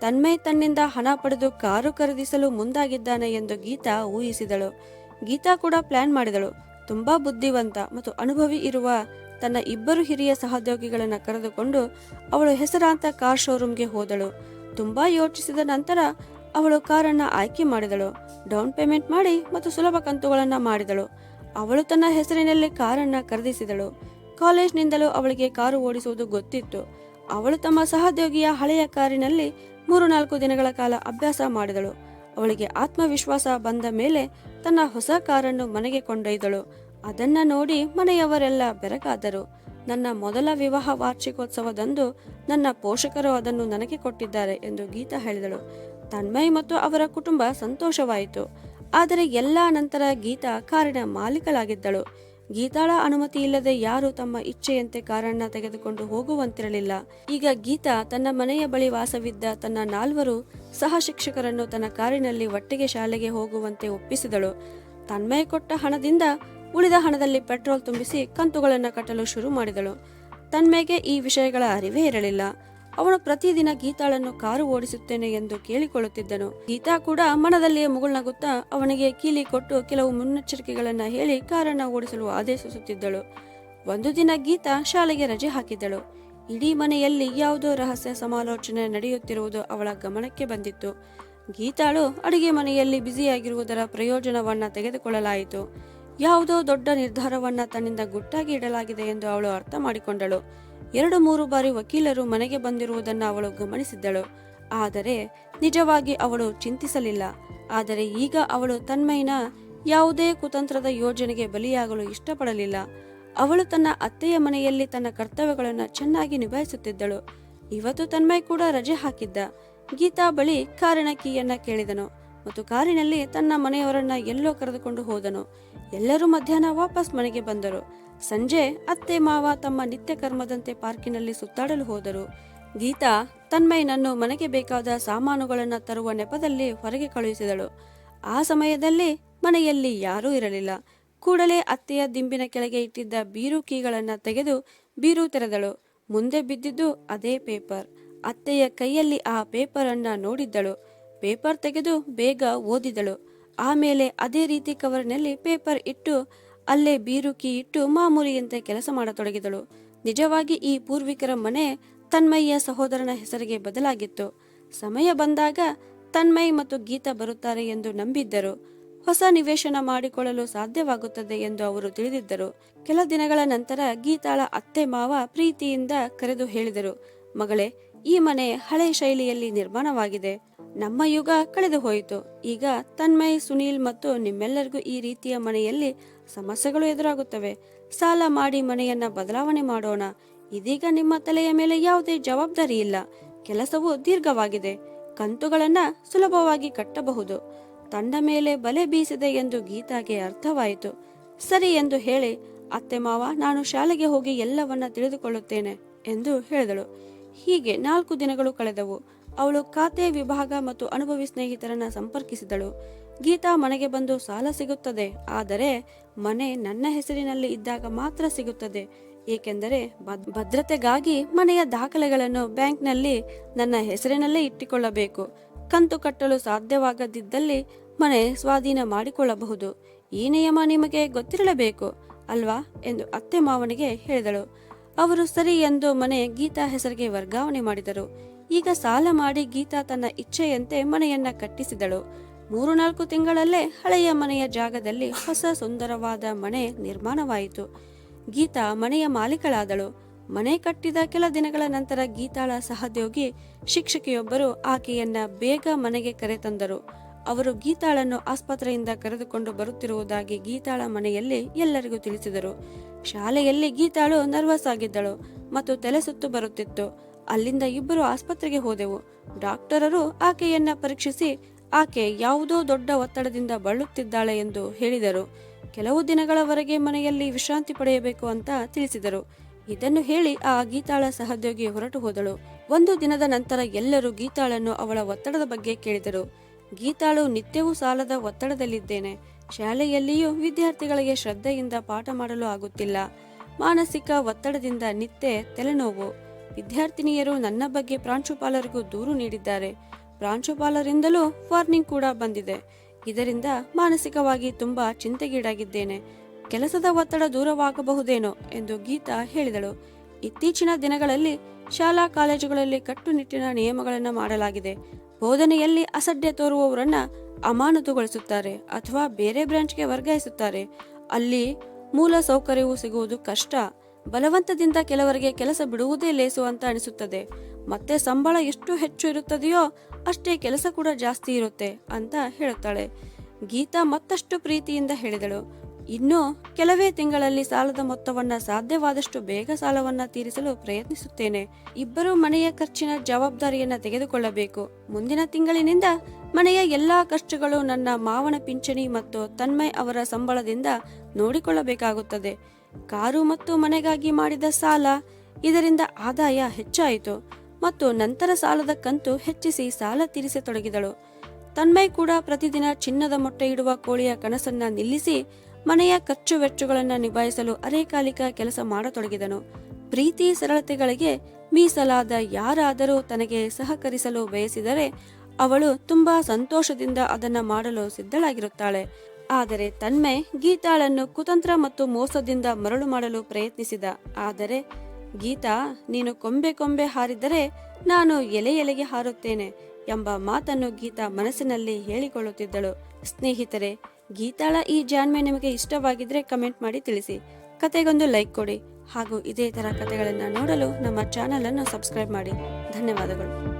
[SPEAKER 1] ತನ್ಮಯ್ ತನ್ನಿಂದ ಹಣ ಪಡೆದು ಕಾರು ಖರೀದಿಸಲು ಮುಂದಾಗಿದ್ದಾನೆ ಎಂದು ಗೀತಾ ಊಹಿಸಿದಳು. ಗೀತಾ ಕೂಡ ಪ್ಲಾನ್ ಮಾಡಿದಳು. ತುಂಬಾ ಬುದ್ಧಿವಂತ ಮತ್ತು ಅನುಭವಿ ಇರುವ ತನ್ನ ಇಬ್ಬರು ಹಿರಿಯ ಸಹೋದ್ಯೋಗಿಗಳನ್ನು ಕರೆದುಕೊಂಡು ಅವಳು ಹೆಸರಾಂತ ಕಾರ್ ಶೋರೂಮ್ಗೆ ಹೋದಳು. ತುಂಬಾ ಯೋಚಿಸಿದ ನಂತರ ಅವಳು ಕಾರನ್ನ ಆಯ್ಕೆ ಮಾಡಿದಳು. ಡೌನ್ ಪೇಮೆಂಟ್ ಮಾಡಿ ಮತ್ತು ಸುಲಭ ಕಂತುಗಳನ್ನು ಮಾಡಿದಳು. ಅವಳು ತನ್ನ ಹೆಸರಿನಲ್ಲಿ ಕಾರನ್ನ ಖರೀದಿಸಿದಳು. ಕಾಲೇಜ್ನಿಂದಲೂ ಅವಳಿಗೆ ಕಾರು ಓಡಿಸುವುದು ಗೊತ್ತಿತ್ತು. ಅವಳು ತಮ್ಮ ಸಹೋದ್ಯೋಗಿಯ ಹಳೆಯ ಕಾರಿನಲ್ಲಿ ಮೂರು ನಾಲ್ಕು ದಿನಗಳ ಕಾಲ ಅಭ್ಯಾಸ ಮಾಡಿದಳು. ಅವಳಿಗೆ ಆತ್ಮವಿಶ್ವಾಸ ಬಂದ ಮೇಲೆ ತನ್ನ ಹೊಸ ಕಾರನ್ನು ಮನೆಗೆ ಕೊಂಡೊಯ್ದಳು. ಅದನ್ನ ನೋಡಿ ಮನೆಯವರೆಲ್ಲ ಬೆರಗಾದರು. ನನ್ನ ಮೊದಲ ವಿವಾಹ ವಾರ್ಷಿಕೋತ್ಸವದಂದು ನನ್ನ ಪೋಷಕರು ಅದನ್ನು ನನಗೆ ಕೊಟ್ಟಿದ್ದಾರೆ ಎಂದು ಗೀತಾ ಹೇಳಿದಳು. ತನ್ಮಯ್ ಮತ್ತು ಅವರ ಕುಟುಂಬ ಸಂತೋಷವಾಯಿತು. ಆದರೆ ಎಲ್ಲ ನಂತರ ಗೀತಾ ಕಾರಿನ ಮಾಲೀಕಳಾಗಿದ್ದಳು. ಗೀತಾಳ ಅನುಮತಿ ಇಲ್ಲದೆ ಯಾರು ತಮ್ಮ ಇಚ್ಛೆಯಂತೆ ಕಾರನ್ನ ತೆಗೆದುಕೊಂಡು ಹೋಗುವಂತಿರಲಿಲ್ಲ. ಈಗ ಗೀತಾ ತನ್ನ ಮನೆಯ ಬಳಿ ವಾಸವಿದ್ದ ತನ್ನ ನಾಲ್ವರು ಸಹ ಶಿಕ್ಷಕರನ್ನು ತನ್ನ ಕಾರಿನಲ್ಲಿ ಒಟ್ಟಿಗೆ ಶಾಲೆಗೆ ಹೋಗುವಂತೆ ಒಪ್ಪಿಸಿದಳು. ತನ್ಮಯ ಕೊಟ್ಟ ಹಣದಿಂದ ಉಳಿದ ಹಣದಲ್ಲಿ ಪೆಟ್ರೋಲ್ ತುಂಬಿಸಿ ಕಂತುಗಳನ್ನು ಕಟ್ಟಲು ಶುರು ಮಾಡಿದಳು. ತನ್ಮೆಗೆ ಈ ವಿಷಯಗಳ ಅರಿವೇ ಇರಲಿಲ್ಲ. ಅವನು ಪ್ರತಿದಿನ ಗೀತಾಳನ್ನು ಕಾರು ಓಡಿಸುತ್ತೇನೆ ಎಂದು ಕೇಳಿಕೊಳ್ಳುತ್ತಿದ್ದನು. ಗೀತಾ ಕೂಡ ಮನದಲ್ಲಿಯೇ ಮುಗುಳ್ನಗುತ್ತಾ ಅವನಿಗೆ ಕೀಲಿ ಕೊಟ್ಟು ಕೆಲವು ಮುನ್ನೆಚ್ಚರಿಕೆಗಳನ್ನ ಹೇಳಿ ಕಾರನ್ನ ಓಡಿಸಲು ಆದೇಶಿಸುತ್ತಿದ್ದಳು. ಒಂದು ದಿನ ಗೀತಾ ಶಾಲೆಗೆ ರಜೆ ಹಾಕಿದ್ದಳು. ಇಡೀ ಮನೆಯಲ್ಲಿ ಯಾವುದೋ ರಹಸ್ಯ ಸಮಾಲೋಚನೆ ನಡೆಯುತ್ತಿರುವುದು ಅವಳ ಗಮನಕ್ಕೆ ಬಂದಿತ್ತು. ಗೀತಾಳು ಅಡುಗೆ ಮನೆಯಲ್ಲಿ ಬ್ಯುಸಿಯಾಗಿರುವುದರ ಪ್ರಯೋಜನವನ್ನ ತೆಗೆದುಕೊಳ್ಳಲಾಯಿತು. ಯಾವುದೋ ದೊಡ್ಡ ನಿರ್ಧಾರವನ್ನ ತನ್ನಿಂದ ಗುಟ್ಟಾಗಿ ಇಡಲಾಗಿದೆ ಎಂದು ಅವಳು ಅರ್ಥ ಮಾಡಿಕೊಂಡಳು. ಎರಡು ಮೂರು ಬಾರಿ ವಕೀಲರು ಮನೆಗೆ ಬಂದಿರುವುದನ್ನು ಅವಳು ಗಮನಿಸಿದ್ದಳು. ಆದರೆ ನಿಜವಾಗಿ ಅವಳು ಚಿಂತಿಸಲಿಲ್ಲ. ಆದರೆ ಈಗ ಅವಳು ತನ್ಮೈನ ಯಾವುದೇ ಕುತಂತ್ರದ ಯೋಜನೆಗೆ ಬಲಿಯಾಗಲು ಇಷ್ಟಪಡಲಿಲ್ಲ. ಅವಳು ತನ್ನ ಅತ್ತೆಯ ಮನೆಯಲ್ಲಿ ತನ್ನ ಕರ್ತವ್ಯಗಳನ್ನು ಚೆನ್ನಾಗಿ ನಿಭಾಯಿಸುತ್ತಿದ್ದಳು. ಇವತ್ತು ತನ್ಮಯ್ ಕೂಡ ರಜೆ ಹಾಕಿದ್ದ. ಗೀತಾ ಬಳಿ ಕಾರಿನ ಕೀಯನ್ನ ಕೇಳಿದನು ಮತ್ತು ಕಾರಿನಲ್ಲಿ ತನ್ನ ಮನೆಯವರನ್ನ ಎಲ್ಲೋ ಕರೆದುಕೊಂಡು ಹೋದನು. ಎಲ್ಲರೂ ಮಧ್ಯಾಹ್ನ ವಾಪಸ್ ಮನೆಗೆ ಬಂದರು. ಸಂಜೆ ಅತ್ತೆ ಮಾವ ತಮ್ಮ ನಿತ್ಯ ಕರ್ಮದಂತೆ ಪಾರ್ಕಿನಲ್ಲಿ ಸುತ್ತಾಡಲು ಹೋದರು. ಗೀತಾ ತನ್ಮಯ್ಯನನ್ನು ಮನೆಗೆ ಬೇಕಾದ ಸಾಮಾನುಗಳನ್ನು ತರುವ ನೆಪದಲ್ಲಿ ಹೊರಗೆ ಕಳುಹಿಸಿದಳು. ಆ ಸಮಯದಲ್ಲಿ ಮನೆಯಲ್ಲಿ ಯಾರೂ ಇರಲಿಲ್ಲ. ಕೂಡಲೇ ಅತ್ತೆಯ ದಿಂಬಿನ ಕೆಳಗೆ ಇಟ್ಟಿದ್ದ ಬೀರು ಕೀಗಳನ್ನು ತೆಗೆದು ಬೀರು ತೆರೆದಳು. ಮುಂದೆ ಬಿದ್ದಿದ್ದು ಅದೇ ಪೇಪರ್. ಅತ್ತೆಯ ಕೈಯಲ್ಲಿ ಆ ಪೇಪರ್ ಅನ್ನ ನೋಡಿದ್ದಳು. ಪೇಪರ್ ತೆಗೆದು ಬೇಗ ಓದಿದಳು. ಆಮೇಲೆ ಅದೇ ರೀತಿ ಕವರ್ನಲ್ಲಿ ಪೇಪರ್ ಇಟ್ಟು ಅಲ್ಲೇ ಬೀರುಕಿ ಇಟ್ಟು ಮಾಮೂಲಿಯಂತೆ ಕೆಲಸ ಮಾಡತೊಡಗಿದಳು. ನಿಜವಾಗಿ ಈ ಪೂರ್ವಿಕರ ಮನೆ ತನ್ಮಯ್ಯ ಸಹೋದರನ ಹೆಸರಿಗೆ ಬದಲಾಗಿತ್ತು. ಸಮಯ ಬಂದಾಗ ತನ್ಮಯ್ ಮತ್ತು ಗೀತಾ ಬರುತ್ತಾರೆ ಎಂದು ನಂಬಿದ್ದರು. ಹೊಸ ನಿವೇಶನ ಮಾಡಿಕೊಳ್ಳಲು ಸಾಧ್ಯವಾಗುತ್ತದೆ ಎಂದು ಅವರು ತಿಳಿದಿದ್ದರು. ಕೆಲ ದಿನಗಳ ನಂತರ ಗೀತಾಳ ಅತ್ತೆ ಮಾವ ಪ್ರೀತಿಯಿಂದ ಕರೆದು ಹೇಳಿದರು, ಮಗಳೇ ಈ ಮನೆ ಹಳೆ ಶೈಲಿಯಲ್ಲಿ ನಿರ್ಮಾಣವಾಗಿದೆ. ನಮ್ಮ ಯುಗ ಕಳೆದು ಹೋಯಿತು. ಈಗ ತನ್ಮಯ್, ಸುನೀಲ್ ಮತ್ತು ನಿಮ್ಮೆಲ್ಲರಿಗೂ ಈ ರೀತಿಯ ಮನೆಯಲ್ಲಿ ಸಮಸ್ಯೆಗಳು ಎದುರಾಗುತ್ತವೆ. ಸಾಲ ಮಾಡಿ ಮನೆಯನ್ನ ಬದಲಾವಣೆ ಮಾಡೋಣ. ಇದೀಗ ನಿಮ್ಮ ತಲೆಯ ಮೇಲೆ ಯಾವುದೇ ಜವಾಬ್ದಾರಿ ಇಲ್ಲ. ಕೆಲಸವು ದೀರ್ಘವಾಗಿದೆ. ಕಂತುಗಳನ್ನ ಸುಲಭವಾಗಿ ಕಟ್ಟಬಹುದು. ತಂಡ ಮೇಲೆ ಬಲೆ ಬೀಸಿದೆ ಎಂದು ಗೀತಾಗೆ ಅರ್ಥವಾಯಿತು. ಸರಿ ಎಂದು ಹೇಳಿ, ಅತ್ತೆ ಮಾವ, ನಾನು ಶಾಲೆಗೆ ಹೋಗಿ ಎಲ್ಲವನ್ನ ತಿಳಿದುಕೊಳ್ಳುತ್ತೇನೆ ಎಂದು ಹೇಳಿದಳು. ಹೀಗೆ ನಾಲ್ಕು ದಿನಗಳು ಕಳೆದವು. ಅವಳು ಖಾತೆ ವಿಭಾಗ ಮತ್ತು ಅನುಭವಿ ಸ್ನೇಹಿತರನ್ನ ಸಂಪರ್ಕಿಸಿದಳು. ಗೀತಾ ಮನೆಗೆ ಬಂದು ಸಾಲ ಸಿಗುತ್ತದೆ, ಆದರೆ ಮನೆ ನನ್ನ ಹೆಸರಿನಲ್ಲಿ ಇದ್ದಾಗ ಮಾತ್ರ ಸಿಗುತ್ತದೆ. ಏಕೆಂದರೆ ಭದ್- ಭದ್ರತೆಗಾಗಿ ಮನೆಯ ದಾಖಲೆಗಳನ್ನು ಬ್ಯಾಂಕ್ನಲ್ಲಿ ನನ್ನ ಹೆಸರಿನಲ್ಲೇ ಇಟ್ಟುಕೊಳ್ಳಬೇಕು. ಕಂತು ಕಟ್ಟಲು ಸಾಧ್ಯವಾಗದಿದ್ದಲ್ಲಿ ಮನೆ ಸ್ವಾಧೀನ ಮಾಡಿಕೊಳ್ಳಬಹುದು. ಈ ನಿಯಮ ನಿಮಗೆ ಗೊತ್ತಿರಲೇಬೇಕು, ಅಲ್ವಾ? ಎಂದು ಅತ್ತೆ ಮಾವನಿಗೆ ಹೇಳಿದಳು. ಅವರು ಸರಿ ಎಂದು ಮನೆ ಗೀತಾ ಹೆಸರಿಗೆ ವರ್ಗಾವಣೆ ಮಾಡಿದರು. ಈಗ ಸಾಲ ಮಾಡಿ ಗೀತಾ ತನ್ನ ಇಚ್ಛೆಯಂತೆ ಮನೆಯನ್ನ ಕಟ್ಟಿಸಿದಳು. ಮೂರು ನಾಲ್ಕು ತಿಂಗಳಲ್ಲೇ ಹಳೆಯ ಮನೆಯ ಜಾಗದಲ್ಲಿ ಹೊಸ ಸುಂದರವಾದ ಮನೆ ನಿರ್ಮಾಣವಾಯಿತು. ಗೀತಾ ಮನೆಯ ಮಾಲೀಕಳಾದಳು. ಮನೆ ಕಟ್ಟಿದ ಕೆಲ ದಿನಗಳ ನಂತರ ಗೀತಾಳ ಸಹೋದ್ಯೋಗಿ ಶಿಕ್ಷಕಿಯೊಬ್ಬರು ಆಕೆಯನ್ನ ಬೇಗ ಮನೆಗೆ ಕರೆತಂದರು. ಅವರು ಗೀತಾಳನ್ನು ಆಸ್ಪತ್ರೆಯಿಂದ ಕರೆದುಕೊಂಡು ಬರುತ್ತಿರುವುದಾಗಿ ಗೀತಾಳ ಮನೆಯಲ್ಲಿ ಎಲ್ಲರಿಗೂ ತಿಳಿಸಿದರು. ಶಾಲೆಯಲ್ಲಿ ಗೀತಾಳು ನರ್ವಸ್ ಆಗಿದ್ದಳು ಮತ್ತು ತಲೆ ಸುತ್ತು ಬರುತ್ತಿತ್ತು. ಅಲ್ಲಿಂದ ಇಬ್ಬರು ಆಸ್ಪತ್ರೆಗೆ ಹೋದೆವು. ಡಾಕ್ಟರರು ಆಕೆಯನ್ನ ಪರೀಕ್ಷಿಸಿ ಆಕೆ ಯಾವುದೋ ದೊಡ್ಡ ಒತ್ತಡದಿಂದ ಬಳಲುತ್ತಿದ್ದಾಳೆ ಎಂದು ಹೇಳಿದರು. ಕೆಲವು ದಿನಗಳವರೆಗೆ ಮನೆಯಲ್ಲಿ ವಿಶ್ರಾಂತಿ ಪಡೆಯಬೇಕು ಅಂತ ತಿಳಿಸಿದರು. ಇದನ್ನು ಹೇಳಿ ಆ ಗೀತಾಳ ಸಹೋದ್ಯೋಗಿ ಹೊರಟು ಹೋದಳು. ಒಂದು ದಿನದ ನಂತರ ಎಲ್ಲರೂ ಗೀತಾಳನ್ನು ಅವಳ ಒತ್ತಡದ ಬಗ್ಗೆ ಕೇಳಿದರು. ಗೀತಾಳು ನಿತ್ಯವೂ ಸಾಲದ ಒತ್ತಡದಲ್ಲಿದ್ದೇನೆ. ಶಾಲೆಯಲ್ಲಿಯೂ ವಿದ್ಯಾರ್ಥಿಗಳಿಗೆ ಶ್ರದ್ಧೆಯಿಂದ ಪಾಠ ಮಾಡಲು ಆಗುತ್ತಿಲ್ಲ. ಮಾನಸಿಕ ಒತ್ತಡದಿಂದ ನಿತ್ಯ ತಲೆನೋವು. ವಿದ್ಯಾರ್ಥಿನಿಯರು ನನ್ನ ಬಗ್ಗೆ ಪ್ರಾಂಶುಪಾಲರಿಗೂ ದೂರು ನೀಡಿದ್ದಾರೆ. ಪ್ರಾಂಶುಪಾಲರಿಂದಲೂ ವಾರ್ನಿಂಗ್ ಕೂಡ ಬಂದಿದೆ. ಇದರಿಂದ ಮಾನಸಿಕವಾಗಿ ತುಂಬಾ ಚಿಂತೆಗೀಡಾಗಿದ್ದೇನೆ. ಕೆಲಸದ ಒತ್ತಡ ದೂರವಾಗಬಹುದೇನೋ ಎಂದು ಗೀತಾ ಹೇಳಿದಳು. ಇತ್ತೀಚಿನ ದಿನಗಳಲ್ಲಿ ಶಾಲಾ ಕಾಲೇಜುಗಳಲ್ಲಿ ಕಟ್ಟುನಿಟ್ಟಿನ ನಿಯಮಗಳನ್ನು ಮಾಡಲಾಗಿದೆ. ಬೋಧನೆಯಲ್ಲಿ ಅಸಡ್ಡೆ ತೋರುವವರನ್ನ ಅಮಾನತುಗೊಳಿಸುತ್ತಾರೆ ಅಥವಾ ಬೇರೆ ಬ್ರಾಂಚ್ಗೆ ವರ್ಗಾಯಿಸುತ್ತಾರೆ. ಅಲ್ಲಿ ಮೂಲ ಸೌಕರ್ಯವು ಸಿಗುವುದು ಕಷ್ಟ. ಬಲವಂತದಿಂದ ಕೆಲವರಿಗೆ ಕೆಲಸ ಬಿಡುವುದೇ ಲೇಸು ಅಂತ ಅನಿಸುತ್ತದೆ. ಮತ್ತೆ ಸಂಬಳ ಎಷ್ಟು ಹೆಚ್ಚು ಇರುತ್ತದೆಯೋ ಅಷ್ಟೇ ಕೆಲಸ ಕೂಡ ಜಾಸ್ತಿ ಇರುತ್ತೆ ಅಂತ ಹೇಳುತ್ತಾಳೆ. ಗೀತಾ ಮತ್ತಷ್ಟು ಪ್ರೀತಿಯಿಂದ ಹೇಳಿದಳು. ಇನ್ನು ಕೆಲವೇ ತಿಂಗಳಲ್ಲಿ ಸಾಲದ ಮೊತ್ತವನ್ನ ಸಾಧ್ಯವಾದಷ್ಟು ಬೇಗ ಸಾಲವನ್ನ ತೀರಿಸಲು ಪ್ರಯತ್ನಿಸುತ್ತೇನೆ. ಇಬ್ಬರು ಮನೆಯ ಖರ್ಚಿನ ಜವಾಬ್ದಾರಿಯನ್ನ ತೆಗೆದುಕೊಳ್ಳಬೇಕು. ಮುಂದಿನ ತಿಂಗಳಿನಿಂದ ಮನೆಯ ಎಲ್ಲಾ ಖರ್ಚುಗಳು ನನ್ನ ಮಾವನ ಪಿಂಚಣಿ ಮತ್ತು ತನ್ಮಯ್ ಅವರ ಸಂಬಳದಿಂದ ನೋಡಿಕೊಳ್ಳಬೇಕಾಗುತ್ತದೆ. ಕಾರು ಮತ್ತು ಮನೆಗಾಗಿ ಮಾಡಿದ ಸಾಲ ಇದರಿಂದ ಆದಾಯ ಹೆಚ್ಚಾಯಿತು ಮತ್ತು ನಂತರ ಸಾಲದ ಕಂತು ಹೆಚ್ಚಿಸಿ ಸಾಲ ತೀರಿಸತೊಡಗಿದಳು. ತನ್ಮಯ್ ಕೂಡ ಪ್ರತಿದಿನ ಚಿನ್ನದ ಮೊಟ್ಟೆ ಇಡುವ ಕೋಳಿಯ ಕನಸನ್ನ ನಿಲ್ಲಿಸಿ ಮನೆಯ ಖರ್ಚು ವೆಚ್ಚಗಳನ್ನು ನಿಭಾಯಿಸಲು ಅರೆಕಾಲಿಕ ಕೆಲಸ ಮಾಡತೊಡಗಿದನು. ಪ್ರೀತಿ ಸರಳತೆಗಳಿಗೆ ಮೀಸಲಾದ ಯಾರಾದರೂ ತನಗೆ ಸಹಕರಿಸಲು ಬಯಸಿದರೆ ಅವಳು ತುಂಬಾ ಸಂತೋಷದಿಂದ ಅದನ್ನ ಮಾಡಲು ಸಿದ್ಧಳಾಗಿರುತ್ತಾಳೆ. ಆದರೆ ತನ್ಮೆ ಗೀತಾಳನ್ನು ಕುತಂತ್ರ ಮತ್ತು ಮೋಸದಿಂದ ಮರಳು ಮಾಡಲು ಪ್ರಯತ್ನಿಸಿದ. ಆದರೆ, ಗೀತಾ, ನೀನು ಕೊಂಬೆ ಕೊಂಬೆ ಹಾರಿದರೆ ನಾನು ಎಲೆ ಎಲೆಗೆ ಹಾರುತ್ತೇನೆ ಎಂಬ ಮಾತನ್ನು ಗೀತಾ ಮನಸ್ಸಿನಲ್ಲಿ ಹೇಳಿಕೊಳ್ಳುತ್ತಿದ್ದಳು. ಸ್ನೇಹಿತರೆ ಗೀತಾಳ ಈ ಜಾನ್ಮೆ ನಿಮಗೆ ಇಷ್ಟವಾಗಿದ್ರೆ ಕಮೆಂಟ್ ಮಾಡಿ ತಿಳಿಸಿ. ಕತೆಗೊಂದು ಲೈಕ್ ಕೊಡಿ ಹಾಗೂ ಇದೇ ಥರ ಕತೆಗಳನ್ನು ನೋಡಲು ನಮ್ಮ ಚಾನಲನ್ನು ಸಬ್ಸ್ಕ್ರೈಬ್ ಮಾಡಿ. ಧನ್ಯವಾದಗಳು.